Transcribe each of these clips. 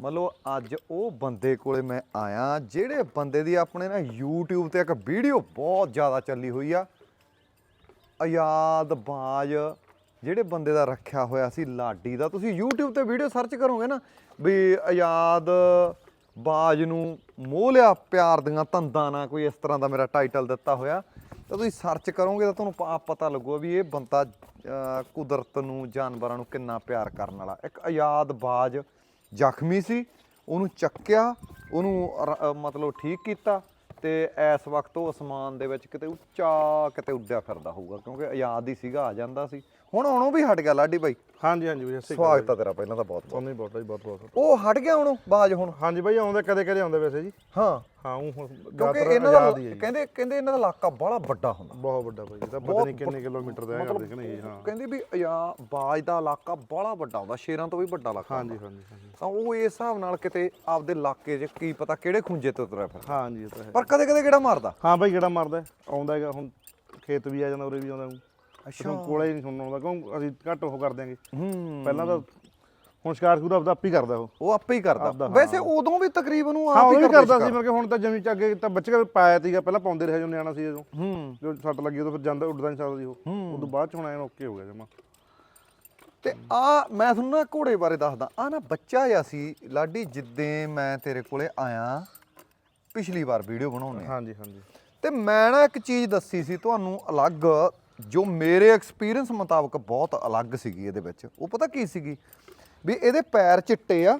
ਮਤਲਬ ਅੱਜ ਉਹ ਬੰਦੇ ਕੋਲੇ ਮੈਂ ਆਇਆ, ਜਿਹੜੇ ਬੰਦੇ ਦੀ ਆਪਣੇ ਨਾ YouTube ਤੇ ਇੱਕ ਵੀਡੀਓ ਬਹੁਤ ਜ਼ਿਆਦਾ ਚੱਲੀ ਹੋਈ ਆ। ਆਯਾਦ ਬਾਜ ਜਿਹੜੇ ਬੰਦੇ ਦਾ ਰੱਖਿਆ ਹੋਇਆ ਸੀ ਲਾਡੀ ਦਾ। ਤੁਸੀਂ YouTube ਤੇ ਵੀਡੀਓ ਸਰਚ ਕਰੋਗੇ ਨਾ ਵੀ ਆਜ਼ਾਦ ਬਾਜ ਨੂੰ ਮੋਹ ਲਿਆ ਪਿਆਰ ਦੀਆਂ ਤੰਦਾਂ ਨਾਲ ਕੋਈ ਇਸ ਤਰ੍ਹਾਂ ਦਾ ਮੇਰਾ ਟਾਈਟਲ ਦਿੱਤਾ ਹੋਇਆ। ਤਾਂ ਤੁਸੀਂ ਸਰਚ ਕਰੋਗੇ ਤਾਂ ਤੁਹਾਨੂੰ ਪਾ- ਪਤਾ ਲੱਗੂਗਾ ਵੀ ਇਹ ਬੰਦਾ ਕੁਦਰਤ ਨੂੰ, ਜਾਨਵਰਾਂ ਨੂੰ ਕਿੰਨਾ ਪਿਆਰ ਕਰਨ ਵਾਲਾ। ਇੱਕ ਆਜ਼ਾਦ ਬਾਜ ਜ਼ਖਮੀ ਸੀ, ਉਹਨੂੰ ਚੱਕਿਆ, ਉਹਨੂੰ ਰ- ਮਤਲਬ ਠੀਕ ਕੀਤਾ ਤੇ ਇਸ ਵਕਤ ਉਹ ਅਸਮਾਨ ਦੇ ਵਿੱਚ ਕਿਤੇ ਉੱਚਾ ਕਿਤੇ ਉੱਡਿਆ ਫਿਰਦਾ ਹੋਊਗਾ, ਕਿਉਂਕਿ ਆਜ਼ਾਦ ਹੀ ਸੀਗਾ, ਆ ਜਾਂਦਾ ਸੀ। ਹੁਣ ਹੁਣ ਵੀ ਹਟ ਗਿਆ ਲਾਡੀ ਬਾਈ। ਹਾਂਜੀ ਹਾਂਜੀ ਬਾਈ ਅਸੀਂ ਸਵਾਗਤ ਆ ਤੇਰਾ ਪਹਿਲਾਂ ਤਾਂ ਬਹੁਤ ਬਹੁਤ। ਤੁਹਾਨੂੰ ਬਹੁਤ ਜੀ ਬਹੁਤ ਬਹੁਤ। ਉਹ ਹਟ ਗਿਆ ਹੁਣ ਬਾਜ ਹੁਣ। ਹਾਂਜੀ ਬਾਈ ਆਉਂਦੇ ਕਦੇ ਕਦੇ ਆਉਂਦੇ ਵੈਸੇ ਜੀ। ਹਾਂ। ਹਾਂ ਉਹ ਹੁਣ ਕਿਉਂਕਿ ਇਹਨਾਂ ਦਾ ਕਹਿੰਦੇ ਕਹਿੰਦੇ ਇਹਨਾਂ ਦਾ ਇਲਾਕਾ ਬੜਾ ਵੱਡਾ ਹੁੰਦਾ। ਬਹੁਤ ਵੱਡਾ ਬਾਈ ਇਹ ਤਾਂ ਪਤਾ ਨਹੀਂ ਕਿੰਨੇ ਕਿਲੋਮੀਟਰ ਦਾ ਹੈਗਾ ਦੇਖਣਾ ਜੀ ਹਾਂ। ਕਹਿੰਦੇ ਵੀ ਆਯਾ ਬਾਜ ਦਾ ਇਲਾਕਾ ਬੜਾ ਵੱਡਾ ਹੁੰਦਾ ਸ਼ੇਰਾਂ ਤੋਂ ਵੀ ਵੱਡਾ ਇਲਾਕਾ ਹਾਂਜੀ ਹਾਂਜੀ ਹਾਂਜੀ। ਤਾਂ ਉਹ ਇਸ ਹਿਸਾਬ ਨਾਲ ਕਿਤੇ ਆਪਦੇ ਇਲਾਕੇ 'ਚ ਕੀ ਪਤਾ ਕਿਹੜੇ ਖੁੰਝੇ ਤੋਂ ਤੁਰਿਆ ਫਿਰ। ਹਾਂਜੀ ਇਹ ਤਾਂ ਹੈ। ਪਰ ਕਦੇ ਕਦੇ ਕਿਹੜਾ ਮਾਰਦਾ। ਹਾਂ ਬਾਈ ਕਿਹੜਾ ਮਾਰਦਾ? ਆਉਂਦਾ ਹੈਗਾ ਹੁਣ ਖੇਤ ਵੀ ਆ ਜਾਂਦਾ ਉਰੇ ਵੀ ਆਉਂਦਾ ਅੱਛਾ। ਕੋਲੇ ਨਹੀਂ ਸੁਣਨ ਆਉਂਦਾ ਕਿਉਂ? ਅਸੀਂ ਘੱਟ ਉਹ ਕਰ ਦਿਆਂਗੇ ਹੂੰ। ਪਹਿਲਾਂ ਤਾਂ ਹੁਣ ਸ਼ਿਕਾਰ ਖੁਦ ਆਪਦਾ ਆਪ ਹੀ ਕਰਦਾ ਉਹ। ਉਹ ਆਪੇ ਹੀ ਕਰਦਾ। ਵੈਸੇ ਉਦੋਂ ਵੀ ਤਕਰੀਬਨ ਉਹ ਆਪ ਹੀ ਕਰਦਾ ਸੀ ਮਤਲਬ ਕਿ ਹੁਣ ਤਾਂ ਜਮੀ ਚ ਅੱਗੇ ਤਾਂ ਬੱਚੇ ਪਾਇਆ ਸੀਗਾ ਪਹਿਲਾਂ ਪਾਉਂਦੇ ਰਹੇ ਜੋ ਨਿਆਣਾ ਸੀ ਜਦੋਂ ਹੂੰ। ਜੋ ਸੱਟ ਲੱਗੀ ਉਦੋਂ ਫਿਰ ਜਾਂਦਾ ਉੱਡਦਾ ਨਹੀਂ ਸਕਦਾ ਸੀ ਉਹ। ਉਦੋਂ ਬਾਅਦ ਚ ਹੁਣ ਐਨ ਓਕੇ ਹੋ ਗਿਆ ਜਮਾ। ਤੇ ਆ ਮੈਂ ਤੁਹਾਨੂੰ ਨਾ ਘੋੜੇ ਬਾਰੇ ਦੱਸਦਾ। ਆ ਨਾ ਬੱਚਾ ਆ ਸੀ ਲਾਡੀ ਜਿੱਦੇ ਮੈਂ ਤੇਰੇ ਕੋਲੇ ਆਇਆ ਪਿਛਲੀ ਵਾਰ ਵੀਡੀਓ ਬਣਾਉਣੇ ਹਾਂਜੀ ਹਾਂਜੀ। ਤੇ ਮੈਂ ਨਾ ਇੱਕ ਚੀਜ਼ ਦੱਸੀ ਸੀ ਤੁਹਾਨੂੰ ਅਲੱਗ ਜੋ ਮੇਰੇ ਐਕਸਪੀਰੀਅੰਸ ਮੁਤਾਬਕ ਬਹੁਤ ਅਲੱਗ ਸੀਗੀ ਇਹਦੇ ਵਿੱਚ ਉਹ ਪਤਾ ਕੀ ਸੀਗੀ? ਵੀ ਇਹਦੇ ਪੈਰ ਚਿੱਟੇ ਆ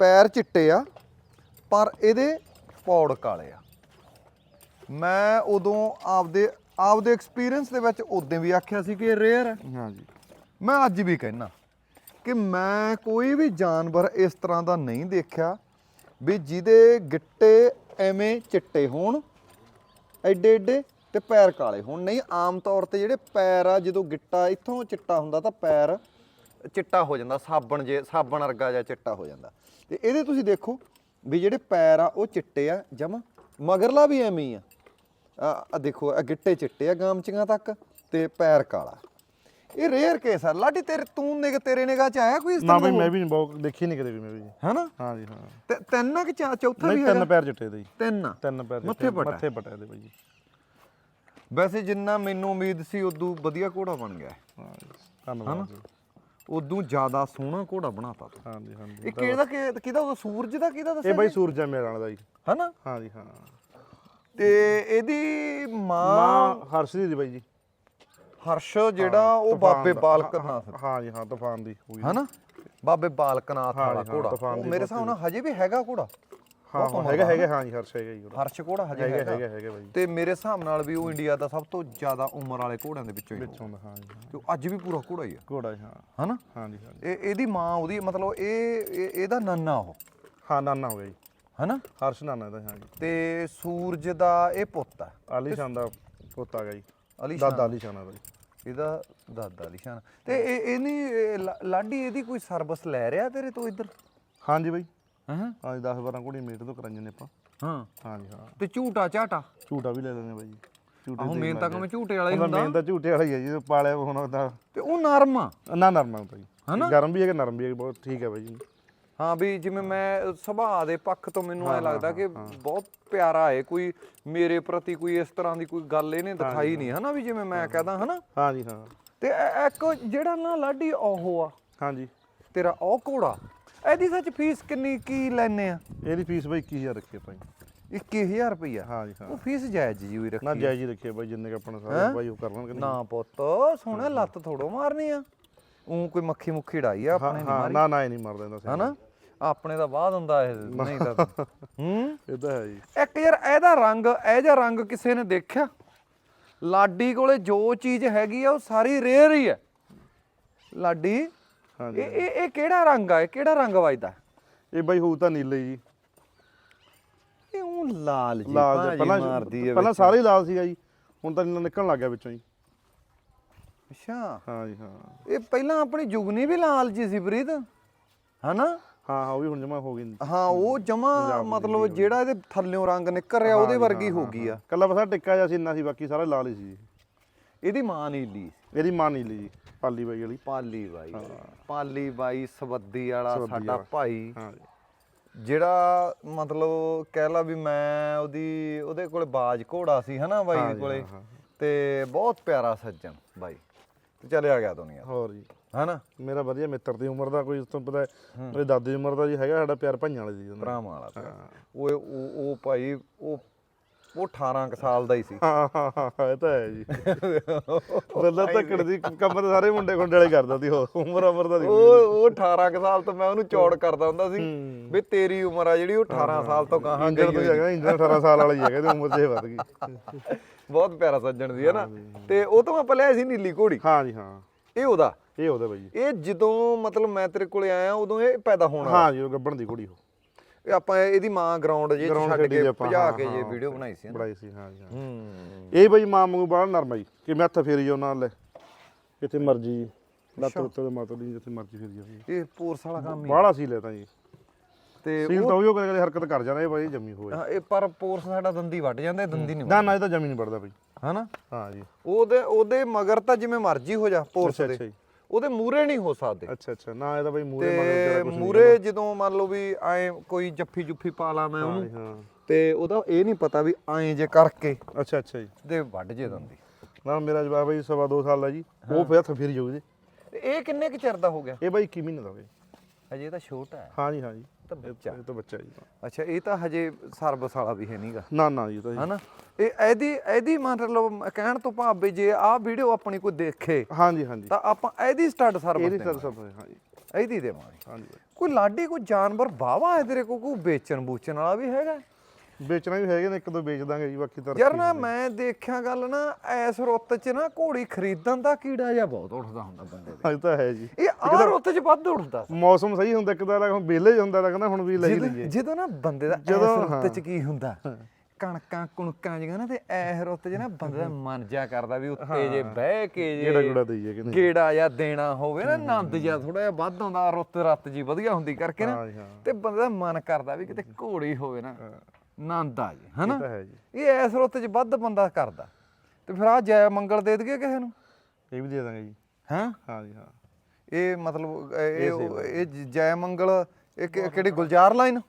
ਪੈਰ ਚਿੱਟੇ ਆ ਪਰ ਇਹਦੇ ਪੌੜ ਕਾਲੇ ਆ। ਮੈਂ ਉਦੋਂ ਆਪਦੇ ਆਪਦੇ ਐਕਸਪੀਰੀਅੰਸ ਦੇ ਵਿੱਚ ਉਦੋਂ ਵੀ ਆਖਿਆ ਸੀ ਕਿ ਇਹ ਰੇਅਰ ਹੈ ਹਾਂਜੀ। ਮੈਂ ਅੱਜ ਵੀ ਕਹਿਣਾ ਕਿ ਮੈਂ ਕੋਈ ਵੀ ਜਾਨਵਰ ਇਸ ਤਰ੍ਹਾਂ ਦਾ ਨਹੀਂ ਦੇਖਿਆ ਵੀ ਜਿਹਦੇ ਗਿੱਟੇ ਐਵੇਂ ਚਿੱਟੇ ਹੋਣ ਐਡੇ ਐਡੇ ਤੇ ਪੈਰ ਕਾਲੇ। ਹੋਣ ਨਹੀਂ ਆਮ ਤੌਰ ਤੇ ਜਿਹੜੇ ਪੈਰ ਆ ਜਦੋਂ ਗਿੱਟਾ ਇੱਥੋਂ ਚਿੱਟਾ ਹੁੰਦਾ ਤਾਂ ਪੈਰ ਚਿੱਟਾ ਹੋ ਜਾਂਦਾ ਸਾਬਣ ਜੇ ਸਾਬਣ ਵਰਗਾ ਜਾਂ ਚਿੱਟਾ ਹੋ ਜਾਂਦਾ। ਤੇ ਇਹਦੇ ਤੁਸੀਂ ਦੇਖੋ ਵੀ ਜਿਹੜੇ ਪੈਰ ਆ ਉਹ ਚਿੱਟੇ ਆ ਜਮਾ ਮਗਰਲਾ ਵੀ ਐਵੇਂ ਹੀ ਆ। ਆ ਦੇਖੋ ਆ ਗਿੱਟੇ ਚਿੱਟੇ ਆ ਗਾਮਚੀਆਂ ਤੱਕ ਤੇ ਪੈਰ ਕਾਲਾ। ਇਹ ਰੇਅਰ ਕੇਸ ਆ। ਲਾਡੀ ਤੇਰੇ ਤੂੰ ਨਿਗ ਤੇਰੇ ਨਿਗਾਹ ਚ ਆਇਆ ਕੋਈ ਇਸ ਨਾ ਤਰ੍ਹਾਂ? ਬਈ ਮੈਂ ਵੀ ਨਹੀਂ ਬਹੁਤ ਦੇਖੀ ਨਹੀਂ ਕਦੇ ਵੀ ਮੈਂ ਵੀ। ਜੀ ਹੈਨਾ ਹਾਂਜੀ ਹਾਂ। ਤੇ ਤਿੰਨ ਕਿ ਚੌਥਾ ਵੀ ਹੈਗਾ? ਤਿੰਨ ਪੈਰ ਚਿੱਟੇ ਦੇ ਜੀ। ਤਿੰਨ ਤਿੰਨ ਪੈਰ ਮੱਥੇ ਪਟਾ। ਮੱਥੇ ਪਟਾ ਦੇ ਬਾਈ ਜੀ। ਵੈਸੇ ਜਿੰਨਾ ਮੈਨੂੰ ਉਮੀਦ ਸੀ ਉਦੋਂ ਵਧੀਆ ਘੋੜਾ ਬਣ ਗਿਆ ਹਾਂ ਜੀ, ਧੰਨਵਾਦ ਜੀ। ਉਦੋਂ ਜ਼ਿਆਦਾ ਸੋਹਣਾ ਘੋੜਾ ਬਣਾਤਾ ਤੂੰ। ਹਾਂਜੀ ਹਾਂਜੀ। ਇਹ ਕਿਹਦਾ ਕਿ- ਕਿਹਦਾ ਉਹ ਸੂਰਜ ਦਾ ਕਿਹਦਾ ਇਹ ਦੱਸਿਆ ਬਾਈ ਸੂਰਜ ਆ ਮੇਰੇ ਵਾਲਾ ਦਾ ਜੀ। ਹੈਨਾ? ਹਾਂਜੀ ਹਾਂ। ਤੇ ਇਹਦੀ ਮਾਂ ਮਾਂ ਹਰਸ਼ ਦੀ ਬਾਈ ਜੀ। ਹਰਸ਼ ਜਿਹੜਾ ਉਹ ਤੂਫਾਨ ਬਾਬੇ ਦਾ- ਬਾਲਕਨਾਥ। ਹਾਂ- ਹਾਂ ਜੀ ਹਾਂ ਤੂਫਾਨ ਦੀ ਹੋਈ। ਹੈਨਾ? ਬਾਬੇ ਬਾਲਕਨਾਥ ਹਾਂ ਵਾਲਾ ਜੀ, ਹਾਂ, ਘੋੜਾ। ਤੂਫਾਨ ਉਹ ਦੀ ਮੇਰੇ ਹਿਸਾਬ ਨਾਲ ਹਜੇ ਵੀ ਹੈਗਾ ਘੋੜਾ। ਹਾਂ ਉਮਰ ਹੈਗਾ ਦਾ, ਹੈਗਾ ਹਾਂ ਜੀ ਹਰਸ਼ ਹੈਗਾ ਜੀ ਉਹਦਾ। ਹਰਸ਼ ਘੋੜਾ ਹਜੇ ਹੈਗਾ ਹੈਗਾ। ਹੈਗਾ ਬਾਈ। ਤੇ ਮੇਰੇ ਹਿਸਾਬ ਨਾਲ ਵੀ ਉਹ ਇੰਡੀਆ ਦਾ ਸਭ ਤੋਂ ਜ਼ਿਆਦਾ ਉਮਰ ਵਾਲੇ ਘੋੜਿਆਂ ਦੇ ਵਿੱਚੋਂ ਹੀ ਵਿੱਚ। ਹੁੰਦਾ ਹਾਂ ਜੀ ਹਾਂ। ਤੇ ਉਹ ਅੱਜ ਵੀ ਪੂਰਾ ਘੋੜਾ ਹੀ ਆ। ਘੋੜਾ ਜੀ, ਹਾਂ। ਹਨਾ? ਹਾਂ ਜੀ ਹਾਂ ਜੀ। ਇਹ ਇਹਦੀ ਮਾਂ ਉਹਦੀ ਮਤਲਬ ਇਹ ਇਹ- ਇਹਦਾ ਨਾਨਾ ਉਹ। ਹਾਂ ਨਾਨਾ ਹੋ ਗਿਆ ਜੀ। ਹਨਾ? ਹਰਸ਼ ਨਾਨਾ ਦਾ ਹਾਂ ਜੀ ਤੇ ਸੂਰਜ ਦਾ ਇਹ ਪੁੱਤ ਆ। ਆਲੀ ਸ਼ਾਨ ਦਾ ਪੁੱਤ ਆ ਗਿਆ ਜੀ। ਅਲੀ ਦਾਦਾ ਸ਼ਾਨ। ਦਾ ਜੀ ਇਹਦਾ ਦਾਦਾ ਲਿਸ਼ਾਨ ਤੇ ਇਹ ਇਹਨੀ ਇਹ ਲਾ- ਲਾਡੀ ਇਹਦੀ ਕੋਈ ਸਰਵਿਸ ਲੈ ਰਿਹਾ ਤੇਰੇ ਤੋਂ ਇੱਧਰ? ਹਾਂ ਜੀ ਬਾਈ। ਹਾਂ ਹਾਂ। ਜੀ 10 12 ਕੁੜੀ ਮੇਟ ਤੋਂ ਕਰਾਈਆਂ ਨੇ ਆਪਾਂ। ਹਾਂ। ਹਾਂ ਜੀ ਹਾਂ। ਤੇ ਝੂਟਾ ਝਾਟਾ? ਝੂਟਾ ਵੀ ਲੈ ਲੈਣੇ ਬਾਈ ਜੀ। ਝੂਟੇ ਆਹੋ ਮੇਨ ਤਾਂ ਕੰਮ ਝੂਟੇ ਵਾਲਾ ਹੀ ਹੁੰਦਾ। ਮੇਨ ਤਾਂ ਝੂਟੇ ਵਾਲਾ ਹੀ ਹੈ ਜੀ ਪਾਲਿਆ ਹੁਣ ਉਹਦਾ। ਤੇ ਉਹ ਨਰਮ ਆ। ਨਾ ਨਰਮ ਹੈ ਬਾਈ ਹਨਾ? ਗਰਮ ਵੀ ਹੈ ਕਿ ਨਰਮ ਵੀ ਹੈ ਬਹੁਤ ਠੀਕ ਹੈ ਬਾਈ ਜੀ। ਹਾਂ ਵੀ ਜਿਵੇਂ ਮੈਂ ਸੁਭਾਅ ਦੇ ਪੱਖ ਤੋਂ ਮੈਨੂੰ ਐ ਲੱਗਦਾ ਕਿ ਬਹੁਤ ਪਿਆਰਾ ਹੈ ਕੋਈ ਮੇਰੇ ਪ੍ਰਤੀ ਕੋਈ ਇਸ ਤਰ੍ਹਾਂ ਦੀ ਕੋਈ ਗੱਲ ਇਹਨੇ ਦਿਖਾਈ ਨਹੀਂ ਹਨਾ ਵੀ ਜਿਵੇਂ ਮੈਂ ਕਹਦਾ ਹਨਾ? ਹਾਂ ਜੀ ਹਾਂ। ਤੇ ਇੱਕ ਜਿਹੜਾ ਨਾ ਲਾਡੀ ਉਹ ਆ। ਹਾਂ ਜੀ। ਤੇਰਾ ਉਹ ਘੋੜਾ? ਇਹਦੀ ਸੱਚ ਫੀਸ ਕਿੰਨੀ ਕੀ ਲੈਨੇ ਆ? ਇਹਦੀ ਫੀਸ ਬਾਈ 21000 ਰੱਖੀ ਆਪਾਂ ਜੀ 21000 ਰੁਪਈਆ? ਹਾਂ ਜੀ ਹਾਂ। ਉਹ ਫੀਸ ਜਾਇਜ਼ ਜੀ ਹੋਈ ਨਾ ਰੱਖੀ ਜਾਇਜ਼ ਹੀ ਰੱਖੀ ਹੈ ਬਾਈ ਜਿੰਨੇ ਕ ਆਪਣਾ ਸਾਰਾ ਬਾਈ ਉਹ ਕਰ ਲੈਣਗੇ। ਨਹੀਂ ਨਾ ਪੁੱਤ ਸੋਹਣਾ ਲੱਤ ਥੋੜੋ ਮਾਰਨੀ ਆ। ਉਹ ਕੋਈ ਮੱਖੀ ਮੁੱਖੀ ਢਾਈ ਆ ਹਾਂ ਆਪਣੇ ਨੀ ਹਾਂ ਮਾਰੀ। ਨਾ ਨਾ ਇਹ ਨਹੀਂ ਮਰਦਾ ਇਹਦਾ ਹਨਾ? ਆਪਣੇ ਦਾ ਬਾਅਦ ਹੁੰਦਾ ਇਹ ਨਹੀਂ ਤਾਂ ਹੂੰ? ਇਹ ਤਾਂ ਹੈ ਜੀ। ਇੱਕ ਯਾਰ ਇਹਦਾ ਰੰਗ ਇਹ ਜਿਹਾ ਰੰਗ ਕਿਸੇ ਨੇ ਦੇਖਿਆ? ਲਾਡੀ ਕੋਲੇ ਜੋ ਚੀਜ਼ ਹੈਗੀ ਆ ਉਹ ਸਾਰੀ ਰੇਅਰ ਹੀ ਹੈ ਲਾਡੀ ਹਾਂ ਇਹ ਇਹ ਇਹ ਕਿਹੜਾ ਰੰਗ ਆ? ਇਹ ਕਿਹੜਾ ਰੰਗ ਵੱਜਦਾ? ਇਹ ਬਾਈ ਹੋਊ ਤਾਂ ਨੀਲੇ ਜੀ। ਇਹ ਉਹ ਲਾਲ ਜੀ ਲਾਲ ਜਿਹਾ, ਭਾਜੀ ਮਾਰਦੀ ਹੈ ਪਹਿਲਾਂ ਵਿੱਚ। ਸਾਰੇ ਹੀ ਲਾਲ ਸੀਗਾ ਜੀ। ਹੁਣ ਤਾਂ ਨੀਲਾ ਨਿਕਲਣ ਲੱਗ ਗਿਆ ਵਿੱਚੋਂ ਜੀ। ਅੱਛਾ। ਹਾਂ ਜੀ ਹਾਂ। ਇਹ ਪਹਿਲਾਂ ਆਪਣੀ ਜੁਗਨੀ ਵੀ ਲਾਲ ਜੀ ਸੀ ਪ੍ਰੀਤ। ਹਨਾ? ਹਾਂ ਹਾਂ ਉਹ ਵੀ ਹੁਣ ਜਮਾ ਹੋ ਗਈ ਹਾਂ ਉਹ ਜਮਾ ਮਤਲਬ ਜਿਹੜਾ ਇਹਦੇ ਥੱਲਿਓਂ ਰੰਗ ਨਿਕਲ ਰਿਹਾ ਉਹਦੇ ਵਰਗੀ ਹੋ ਗਈ ਆ। ਕੱਲਾ ਬਸ ਆਹ ਟਿੱਕਾ ਜਿਹਾ ਸੀ ਇੰਨਾ ਸੀ ਬਾਕੀ ਸਾਰਾ ਲਾਲ ਹੀ ਸੀ ਜੀ। ਇਹਦੀ ਮਾਂ ਨੀਲੀ ਇਹਦੀ ਮਾਂ ਨੀਲੀ ਜੀ ਪਾਲੀ ਬਾਈ ਵਾਲੀ। ਪਾਲੀ ਬਾਈ। ਪਾਲੀ ਬਾਈ ਸਵੱਦੀ ਵਾਲਾ ਸਾਡਾ ਭਾਈ। ਹਾਂ ਜੀ। ਜਿਹੜਾ ਮਤਲਬ ਕਹਿ ਲਾ ਵੀ ਮੈਂ ਉਹਦੀ ਉਹਦੇ ਕੋਲੇ ਬਾਜ ਘੋੜਾ ਸੀ ਹਨਾ ਬਾਈ ਕੋਲੇ। ਤੇ ਬਹੁਤ ਪਿਆਰਾ ਸੱਜਣ ਬਾਈ। ਤੇ ਚਲਿਆ ਗਿਆ ਦੁਨੀਆ। ਤੋਂ, ਹੋਰ ਜੀ। ਹਨਾ? ਮੇਰਾ ਵਧੀਆ ਮਿੱਤਰ ਦੀ ਉਮਰ ਦਾ ਕੋਈ ਤੁਹਾਨੂੰ ਪਤਾ ਹੈ, ਮੇਰੇ ਦਾਦੀ ਦੀ ਉਮਰ ਦਾ ਜੀ ਹੈਗਾ ਸਾਡਾ ਪਿਆਰ ਭਾਈਆਂ ਵਾਲੇ ਜੀ ਭਰਾਵਾਂ ਵਾਲਾ ਉਹ ਉਹ ਭਾਈ ਉਹ ਉਹ 18 ਕੁ ਸਾਲ ਦਾ ਹੀ ਸੀ। ਹਾਂ ਹਾਂ ਹਾਂ ਇਹ ਤਾਂ ਹੈ ਜੀ। ਬੰਦਾ ਧੱਕੜ ਦੀ ਕੰਮ ਤਾਂ ਸਾਰੇ ਮੁੰਡੇ ਖੁੰਡੇ ਵਾਲੇ ਕਰਦਾ ਸੀ ਉਹ ਉਮਰ ਉਮਰ ਦਾ ਸੀ। ਉਹ ਉਹ 18 ਕੁ ਸਾਲ ਤੋਂ ਮੈਂ ਉਹਨੂੰ ਚੌੜ ਕਰਦਾ ਹੁੰਦਾ ਸੀ। ਵੀ ਤੇਰੀ ਉਮਰ ਆ ਜਿਹੜੀ ਉਹ 18 ਸਾਲ ਤੋਂ ਇੰਜਣ ਗਈ ਤੋਂ ਹੋਈ ਹੈਗਾ ਇੰਜਣ 18 ਸਾਲ ਵਾਲਾ ਹੀ ਹੈਗਾ ਤੇ ਉਮਰ ਤੇ ਵੱਧ ਗਈ। ਬਹੁਤ ਪਿਆਰਾ ਸੱਜਣ ਸੀ ਹਨਾ ਤੇ ਉਹ ਤੋਂ ਆਪਾਂ ਲਿਆ ਸੀ ਨੀਲੀ ਘੋੜੀ। ਹਾਂ ਜੀ ਹਾਂ। ਇਹ ਉਹਦਾ? ਇਹ ਉਹਦਾ ਬਾਈ ਜੀ। ਇਹ ਜਦੋਂ ਮਤਲਬ ਮੈਂ ਤੇਰੇ ਕੋਲੇ ਆਇਆ ਉਦੋਂ ਇਹ ਪੈਦਾ ਹੋਣਾ ਹਾਂ ਜੀ ਉਹ ਗੱਬਣ ਦੀ ਕੁੜੀ ਉਹ। ਇਹ ਆਪਾਂ ਇਹਦੀ ਮਾਂ ਗਰਾਊਂਡ ਜੇ Ground ਛੱਡ ਛੱਡੀ ਕੇ ਆਪਾਂ, ਭਜਾ ਹਾਂ, ਕੇ ਜੇ ਹਾਂ। ਵੀਡੀਓ ਬਣਾਈ ਸੀ ਨਾ। ਬੜਾਈ ਸੀ ਹਾਂ ਜੀ ਹਾਂ। ਹੂੰ। ਇਹ ਬਾਈ ਮਾਂ ਵਾਂਗੂ ਬਾਹਰ ਨਰਮ ਆ ਜੀ। ਕਿ ਮੈਂ ਹੱਥ ਫੇਰੀ ਜਾਉ ਨਾਲ? ਲੈ ਜਿੱਥੇ ਮਰਜ਼ੀ ਲੱਤ ਉੱਤੇ ਮਾਤਾ ਦੀ ਜਿੱਥੇ ਮਰਜ਼ੀ ਫੇਰੀ ਜਾਵੇ ਇਹ ਪੋਰਸ ਵਾਲਾ ਕੰਮ ਹੀ ਆ। ਬਾਹਲਾ ਸੀ ਲੈ ਤਾਂ ਜੀ। ਤੇ ਸੀਲ ਤਾਂ ਉਹ ਕਦੇ ਕਦੇ ਹਰਕਤ ਕਰ ਜਾਂਦਾ ਇਹ ਬਾਈ ਜੰਮੀ ਹੋਏ। ਹਾਂ, ਇਹ ਪਰ ਪੋਰਸ ਸਾਡਾ ਦੰਦੀ ਵੱਢ ਜਾਂਦੇ ਦੰਦੀ ਨਹੀਂ ਨਾ ਨਾ ਇਹ ਤਾਂ ਜੰਮੀ ਨਹੀਂ ਪੜਦਾ ਬਾਈ। ਹਨਾ? ਹਾਂ ਜੀ। ਉਹਦੇ ਉਹਦੇ ਮਗਰ ਤਾਂ ਜਿਵੇਂ ਮਰਜ਼ੀ ਹੋ ਜਾ ਪੋਰਸ ਅੱਛਾ ਦੇ। ਅੱਛਾ ਜੀ। ਉਹਦੇ ਮੂਰੇ ਨਹੀਂ ਹੋ ਸਕਦੇ। ਅੱਛਾ ਅੱਛਾ ਨਾ ਇਹ ਤਾਂ ਬਾਈ ਮੂਰੇ ਤੇ ਤੇਰਾ ਕੁਝ ਮੂਰੇ ਜਦੋਂ ਮੰਨ ਲਓ ਵੀ ਐ ਕੋਈ ਜੱਫੀ ਜੁੱਫੀ ਪਾ ਲਾ ਮੈਂ ਉਹਨੂੰ ਤੇ ਉਹਦਾ ਇਹ ਨਹੀਂ ਪਤਾ ਵੀ ਐਂ ਜੇ ਕਰਕੇ ਅੱਛਾ ਅੱਛਾ ਜੀ। ਤੇ ਵੱਢ ਜੇ ਦੰਦੀ ਨਾ ਮੇਰਾ ਜਵਾਬ ਬਾਈ ਸਵਾ ਦੋ ਸਾਲ ਦਾ ਜੀ। ਉਹ ਫਿਰ ਹੱਥ ਫੇਰੀ ਜਾਊ ਜੀ। ਤੇ ਇਹ ਕਿੰਨੇ ਕੁ ਚਿਰ ਦਾ ਹੋ ਗਿਆ? ਇਹ ਬਾਈ 21 ਮਹੀਨੇ ਦਾ ਬਾਈ ਅਜੇ ਤਾਂ ਛੋਟਾ ਹੈ। ਹਾਂ ਜੀ ਹਾਂ ਜੀ। ਤਾਂ ਬੱਚਾ। ਇਹ ਤਾਂ ਬੱਚਾ ਜੀ ਅੱਛਾ ਇਹ ਤਾਂ ਹਜੇ ਸਰਵਿਸ ਵਾਲਾ ਵੀ ਹੈ ਨਹੀਂਗਾ ਨਾ ਨਾ ਜੀ ਇਹ ਤਾਂ ਜੀ। ਹਨਾ? ਇਹ ਇਹਦੀ ਇਹਦੀ ਮਤਲਬ ਕਹਿਣ ਤੋਂ ਭਾਵ ਵੀ ਜੇ ਆਹ ਵੀਡੀਓ ਆਪਣੀ ਕੋਈ ਦੇਖੇ ਹਾਂ ਜੀ ਹਾਂ ਜੀ ਤਾਂ ਆਪਾਂ ਇਹਦੀ ਸਰਵਿਸ ਇਹਦੀ ਦੇਵਾਂਗੇ। ਸਰ ਸਰ ਹਾਂ ਜੀ ਇਹਦੀ ਦੇਵਾਂਗੇ। ਹਾਂ ਜੀ ਬਾਈ। ਕੋਈ ਲਾਡੀ ਕੋਈ ਜਾਨਵਰ ਵਾਵਾ ਹੈ ਤੇਰੇ ਕੋਲ ਕੋਈ ਵੇਚਣ ਬੂਚਣ ਵਾਲਾ ਵੀ ਹੈਗਾ? ਵੇਚਣਾ ਵੀ ਹੈਗੇ ਨੇ ਇੱਕ ਦੋ ਵੇਚ ਦਾਂਗੇ ਜੀ ਬਾਕੀ ਤਾਂ ਯਾਰ ਨਾ ਮੈਂ ਦੇਖਿਆ ਗੱਲ ਨਾ ਐਸ ਰੁੱਤ 'ਚ ਨਾ ਘੋੜੀ ਖਰੀਦਣ ਦਾ ਕੀੜਾ ਜਿਹਾ ਬਹੁਤ ਉੱਠਦਾ ਹੁੰਦਾ ਬੰਦੇ ਦੇ। ਇਹ ਤਾਂ ਹੈ ਜੀ। ਇਹ ਆਹ ਰੁੱਤ 'ਚ ਵੱਧ ਉੱਠਦਾ ਮੌਸਮ ਸਹੀ ਹੁੰਦਾ ਇੱਕ ਤਾਂ ਹੁਣ ਵਿਹਲੇ ਹੁੰਦਾ ਤਾਂ ਕਹਿੰਦਾ ਹੁਣ ਵੀ ਲਈ ਲਈਏ। ਜਦੋਂ ਨਾ ਬੰਦੇ ਦਾ ਐਸ ਰੁੱਤ 'ਚ। ਕੀ ਹੁੰਦਾ? ਕਣਕਾਂ ਕੁਣਕਾਂ ਜਿਹਾ ਨਾ ਤੇ ਐਸ ਰੁੱਤ 'ਚ ਨਾ ਬੰਦੇ ਦਾ ਮਨ ਜਾ ਕਰਦਾ ਵੀ ਉੱਤੇ ਜੇ ਬਹਿ ਕੇ ਜੇ ਗੁੜਾ ਦਈਏ ਕਿ ਨਹੀਂ? ਗੇੜਾ ਜਾਂ ਦੇਣਾ ਹੋਵੇ ਨਾ ਆਨੰਦ ਜਿਹਾ ਥੋੜਾ ਜਿਹਾ ਵੱਧ ਆਉਂਦਾ ਰੁੱਤ ਰੱਤ ਜੀ ਵਧੀਆ ਹੁੰਦੀ ਕਰਕੇ ਨਾ। ਜੀ ਤੇ ਬੰਦੇ ਦਾ ਮਨ ਕਰਦਾ ਵੀ ਕਿਤੇ ਘੋੜੀ ਹੋਵੇ ਨਾ। ਆਨੰਦ ਆ ਜੇ ਹਨਾ? ਇਹ ਤਾਂ ਹੈ ਜੀ। ਇਹ ਐਸ ਰੁੱਤ 'ਚ ਵੱਧ ਬੰਦਾ ਕਰਦਾ। ਤੇ ਫਿਰ ਆ ਜੈ ਮੰਗਲ ਦੇ ਦਈਏ ਕਿਸੇ ਨੂੰ? ਇਹ ਵੀ ਦੇ ਦਾਂਗੇ ਜੀ। ਹੈਂ? ਹਾਂ ਜੀ ਹਾਂ। ਇਹ ਮਤਲਬ ਇਹ ਇਹ ਜ- ਮੰਗਲ ਇਹ ਕਿ- ਕਿਹੜੀ ਗੁਲਜ਼ਾਰ ਲਾਈਨ?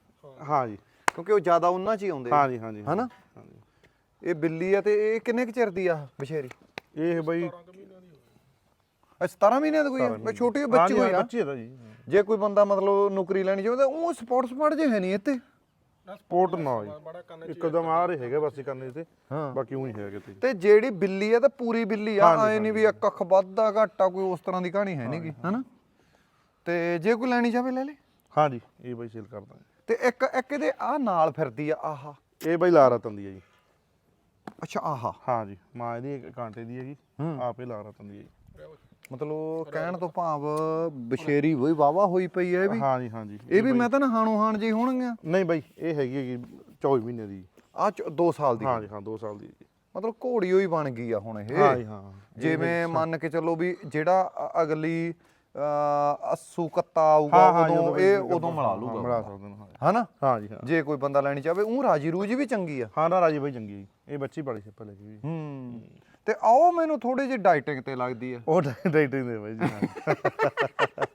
ਹਾਂ ਜੀ। ਕਿਉਂਕਿ ਉਹ ਜ਼ਿਆਦਾ ਉਹਨਾਂ 'ਚ ਹੀ ਆਉਂਦੇ ਹਾਂ ਜੀ ਹਾਂ ਜੀ ਹਨਾ? ਹਾਂ ਜੀ। ਇਹ ਬਿੱਲੀ ਆ ਤੇ ਇਹ ਕਿੰਨੇ ਕੁ ਚਿਰ ਦੀ ਆ ਬਸ਼ੇਰੀ ਇਹ ਬਾਈ ਇਹ 17 ਮਹੀਨਿਆਂ ਦੀ ਕੋਈ ਆ? ਇਹ ਛੋਟੀ ਜਿਹੀ ਬੱਚੀ ਹੋਈ ਆ ਬੱਚੀ ਹੈ ਤਾਂ ਜੀ। ਜੇ ਕੋਈ ਬੰਦਾ ਮਤਲਬ ਨੌਕਰੀ ਲੈਣੀ ਚਾਹੁੰਦਾ ਉਹ ਸਪੋਰਟ ਸਪਾਰਟ ਜੇ ਹੈ ਨਹੀਂ ਇੱਥੇ। ਸਪੋਰਟ ਨਾ ਜੀ ਇੱਕਦਮ ਆ ਰਹੇ ਹੈਗੇ ਬਸ ਕਰਨੇ ਤੇ ਹਾਂ। ਬਾਕੀ ਉਹ ਨਹੀਂ ਹੈਗੇ ਤੇ। ਤੇ ਜਿਹੜੀ ਬਿੱਲੀ ਆ ਤਾਂ ਪੂਰੀ ਬਿੱਲੀ ਆ ਐ ਨਹੀਂ ਵੀ ਇੱਕ ਅੱਖ ਵੱਧਦਾ ਘਾਟਾ ਕੋਈ ਉਸ ਤਰ੍ਹਾਂ ਦੀ ਕਹਾਣੀ ਹੈ ਨਹੀਂਗੀ ਹਨਾ? ਤੇ ਜੇ ਕੋਈ ਲੈਣੀ ਚਾਹਵੇ ਲੈ ਲੈ। ਹਾਂ ਜੀ ਇਹ ਬਾਈ ਸੇਲ ਕਰ ਦਾਂਗੇ। ਤੇ ਇੱਕ ਇੱਕ ਇਹਦੇ ਆ ਨਾਲ ਫਿਰਦੀ ਆ ਆਹਾ। ਇਹ ਬਾਈ ਲਾ ਰਤਨ ਦੀ ਹੈ ਜੀ। ਅੱਛਾ ਆਹਾ। ਹਾਂ ਜੀ ਮਾਂ ਇਹਦੀ ਇੱਕ ਕਾਂਟੇ ਦੀ ਹੈਗੀ। ਆਪੇ ਲਾ ਰਤਨ ਦੀ ਹੈ ਜੀ। ਮਤਲਬ ਕਹਿਣ ਤੋਂ ਭਾਵ ਬਸ਼ੇਰੀ ਹੋਈ ਵਾਵਾ ਹੋਈ ਪਈ ਐ ਇਹ ਵੀ? ਹਾਂ ਜੀ ਹਾਂ ਜੀ ਇਹ ਵੀ ਮੈਂ ਤਾਂ ਨਾ ਹਾਣੋ ਹਾਣ ਜੀ ਹੋਣਗੀਆਂ। ਨਹੀਂ ਬਾਈ ਇਹ ਹੈਗੀ ਹੈਗੀ 24 ਮਹੀਨੇ ਦੀ। ਆ 2 ਸਾਲ ਦੀ। ਹਾਂ ਜੀ ਹਾਂ 2 ਸਾਲ ਦੀ। ਹੈ ਮਤਲਬ ਘੋੜੀ ਹੋਈ ਬਣ ਗਈ ਆ ਹੁਣ ਇਹ। ਹਾਂ। ਜੀ ਹਾਂ ਜਿਵੇਂ ਮੰਨ ਕੇ ਚੱਲੋ ਵੀ ਜਿਹੜਾ ਅਗਲੀ ਅ, ਅੱਸੂ ਕੱਤਾ ਆਊਗਾ ਹਾਂ ਹਾਂ ਉਦੋਂ ਇਹ ਉਦੋਂ ਮਿਲਾ ਲੂਗਾ। ਮਿਲਾ ਸਕਦੇ ਹਾਂ। ਹਨਾ? ਹਾਂ ਜੀ ਹਾਂ। ਜੇ ਕੋਈ ਬੰਦਾ ਲੈਣੀ ਚਾਹਵੇ ਉਹ ਰਾਜੀ ਰੂਜੀ ਵੀ ਚੰਗੀ ਆ। ਹਾਂ ਨਾ ਰਾਜੀ ਬਾਈ ਚੰਗੀ ਹੈ। ਇਹ ਬੱਚੀ ਬੜੀ ਸੀ ਪਹਿਲੇ ਜੀ ਹੂੰ। ਤੇ ਆਓ ਮੈਨੂੰ ਥੋੜੀ ਜਿਹੀ ਡਾਈਟਿੰਗ ਤੇ ਲੱਗਦੀ ਆ ਉਹ ਡਾਈਟਿੰਗ ਦੇ ਬਾਈ ਜੀ ਹਾਂ।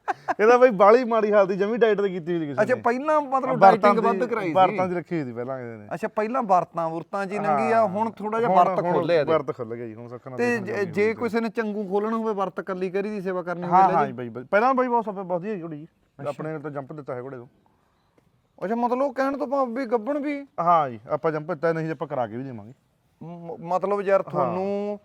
ਇਹਦਾ ਬਾਈ ਬਾਲੀ ਮਾੜੀ ਹਾਲਤ ਦੀ ਜਮੀ ਡਾਈਟ ਤੇ ਕੀਤੀ ਹੋਈ ਕਿਸੇ ਅੱਛਾ ਪਹਿਲਾਂ ਮਤਲਬ ਵਰਤਾਂ ਡਾਈਟਿੰਗ ਵੱਧ ਕਰਾਈ ਵਰਤਾਂ ਸੀ ਦੀ ਰੱਖੀ ਹੋਈ ਸੀ ਪਹਿਲਾਂ ਨੇ। ਅੱਛਾ ਪਹਿਲਾਂ ਵਰਤਾਂ ਵਰਤਾਂ ਜੀ ਨੰਗੀ ਆ ਹੁਣ ਥੋੜਾ ਜਿਹਾ ਵਰਤ ਖੋਲੇ ਆ ਵਰਤ ਖੁੱਲ ਗਿਆ ਜੀ ਹੁਣ ਸੱਖਣਾ ਤੇ ਜੇ- ਕਿਸੇ ਨੇ ਚੰਗੂ ਖੋਲਣਾ ਹੋਵੇ ਵਰਤ ਕੱਲੀ ਕਰੀ ਦੀ ਸੇਵਾ ਕਰਨੀ ਹਾਂ ਹੋਵੇ ਹਾਂ ਜੀ ਬਾਈ ਪਹਿਲਾਂ ਬਾਈ ਬਹੁਤ ਬਹੁਤ ਹੀ ਘੋੜੀ ਜੀ ਆਪਣੇ ਤਾਂ ਜੰਪ ਦਿੱਤਾ ਹੈ ਘੋੜੇ ਨੂੰ ਅੱਛਾ ਮਤਲਬ ਉਹ ਕਹਿਣ ਤੋਂ ਭਾਵ ਵੀ ਗੱਬਣ ਵੀ। ਹਾਂ ਜੀ ਆਪਾਂ ਜੰਪ ਦਿੱਤਾ ਨਹੀਂ ਜੀ ਆਪਾਂ ਕਰਾ ਕੇ ਵੀ ਦੇਵਾਂਗੇ। ਮ- ਮਤਲਬ ਯਾਰ ਤੁਹਾਨੂੰ